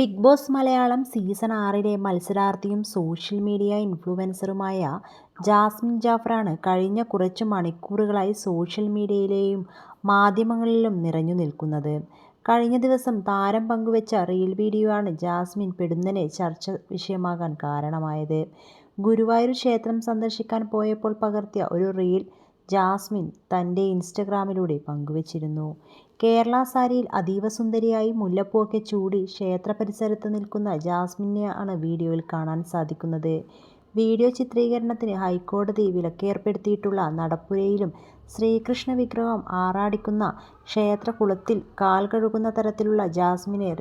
Big boss Malayalam season ആറിലെ മത്സരാർത്ഥിയും social media ഇൻഫ്ലുവൻസറുമായ ജാസ്മിൻ ജാഫറാണ് കഴിഞ്ഞ കുറച്ച് മണിക്കൂറുകളായി സോഷ്യൽ മീഡിയയിലെയും മാധ്യമങ്ങളിലും നിറഞ്ഞു നിൽക്കുന്നത്. കഴിഞ്ഞ ദിവസം താരം പങ്കുവച്ച റീൽ വീഡിയോ ആണ് ജാസ്മിൻ പെടുന്നനെ ചർച്ച വിഷയമാകാൻ കാരണമായത്. ഗുരുവായൂർ ക്ഷേത്രം സന്ദർശിക്കാൻ പോയപ്പോൾ പകർത്തിയ ഒരു റീൽ ജാസ്മിൻ തന്റെ ഇൻസ്റ്റഗ്രാമിലൂടെ പങ്കുവച്ചിരുന്നു. കേരള സാരിയിൽ അതീവ സുന്ദരിയായി മുല്ലപ്പൂവൊക്കെ ചൂടി ക്ഷേത്ര പരിസരത്ത് നിൽക്കുന്ന ജാസ്മിനെയാണ് വീഡിയോയിൽ കാണാൻ സാധിക്കുന്നത്. വീഡിയോ ചിത്രീകരണത്തിന് ഹൈക്കോടതി വിലക്കേർപ്പെടുത്തിയിട്ടുള്ള നടപ്പുരയിലും ശ്രീകൃഷ്ണ വിഗ്രഹം ആറാടിക്കുന്ന ക്ഷേത്രകുളത്തിൽ കാൽ കഴുകുന്ന തരത്തിലുള്ള ജാസ്മിനെ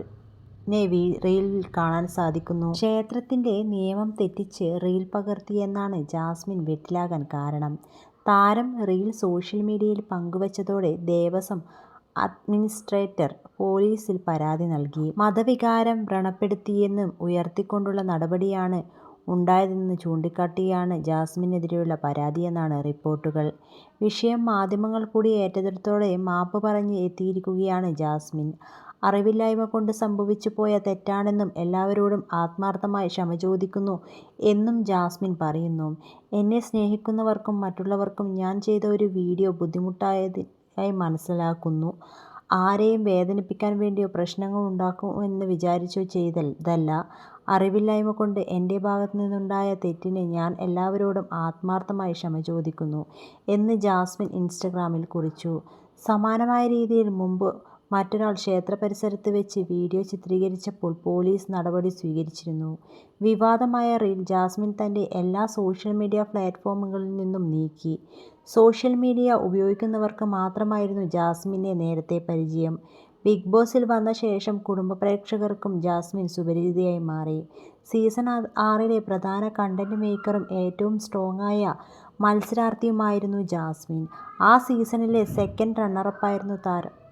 റീലിൽ കാണാൻ സാധിക്കുന്നു. ക്ഷേത്രത്തിന്റെ നിയമം തെറ്റിച്ച് റീൽ പകർത്തിയെന്നാണ് ജാസ്മിൻ വെട്ടിലാകാൻ കാരണം. താരം റീൽ സോഷ്യൽ മീഡിയയിൽ പങ്കുവച്ചതോടെ ദേവസ്വം അഡ്മിനിസ്ട്രേറ്റർ പോലീസിൽ പരാതി നൽകി. മതവികാരം വ്രണപ്പെടുത്തിയെന്നും ഉയർത്തിക്കൊണ്ടുള്ള നടപടിയാണ് ഉണ്ടായതെന്ന് ചൂണ്ടിക്കാട്ടിയാണ് ജാസ്മിനെതിരെയുള്ള പരാതിയെന്നാണ് റിപ്പോർട്ടുകൾ. വിഷയം മാധ്യമങ്ങൾ കൂടി ഏറ്റെടുത്തതോടെ മാപ്പ് പറഞ്ഞ് എത്തിയിരിക്കുകയാണ് ജാസ്മിൻ. അറിവില്ലായ്മ കൊണ്ട് സംഭവിച്ചു പോയ തെറ്റാണെന്നും എല്ലാവരോടും ആത്മാർത്ഥമായി ക്ഷമ ചോദിക്കുന്നു എന്നും ജാസ്മിൻ പറയുന്നു. എന്നെ സ്നേഹിക്കുന്നവർക്കും മറ്റുള്ളവർക്കും ഞാൻ ചെയ്ത ഒരു വീഡിയോ ബുദ്ധിമുട്ടായതായി മനസ്സിലാക്കുന്നു. ആരെയും വേദനിപ്പിക്കാൻ വേണ്ടിയോ പ്രശ്നങ്ങൾ ഉണ്ടാക്കുമെന്ന് വിചാരിച്ചോ ചെയ്തതല്ല. അറിവില്ലായ്മ കൊണ്ട് എന്റെ ഭാഗത്ത് നിന്നുണ്ടായ തെറ്റിന് ഞാൻ എല്ലാവരോടും ആത്മാർത്ഥമായി ക്ഷമ ചോദിക്കുന്നു എന്ന് ജാസ്മിൻ ഇൻസ്റ്റഗ്രാമിൽ കുറിച്ചു. സമാനമായ രീതിയിൽ മുമ്പ് മറ്റൊരാൾ ക്ഷേത്ര പരിസരത്ത് വെച്ച് വീഡിയോ ചിത്രീകരിച്ചപ്പോൾ പോലീസ് നടപടി സ്വീകരിച്ചിരുന്നു. വിവാദമായ റീൽ ജാസ്മിൻ തന്റെ എല്ലാ സോഷ്യൽ മീഡിയ പ്ലാറ്റ്ഫോമുകളിൽ നിന്നും നീക്കി. സോഷ്യൽ മീഡിയ ഉപയോഗിക്കുന്നവർക്ക് മാത്രമായിരുന്നു ജാസ്മിനെ നേരത്തെ പരിചയം. ബിഗ് ബോസിൽ വന്ന ശേഷം കുടുംബ പ്രേക്ഷകർക്കും ജാസ്മിൻ സുപരിചിതയായി മാറി. സീസൺ ആറിലെ പ്രധാന കണ്ടന്റ് മേക്കറും ഏറ്റവും സ്ട്രോങ്ങായ മത്സരാർത്ഥിയുമായിരുന്നു ജാസ്മിൻ. ആ സീസണിലെ സെക്കൻഡ് റണ്ണറപ്പായിരുന്നു താരം.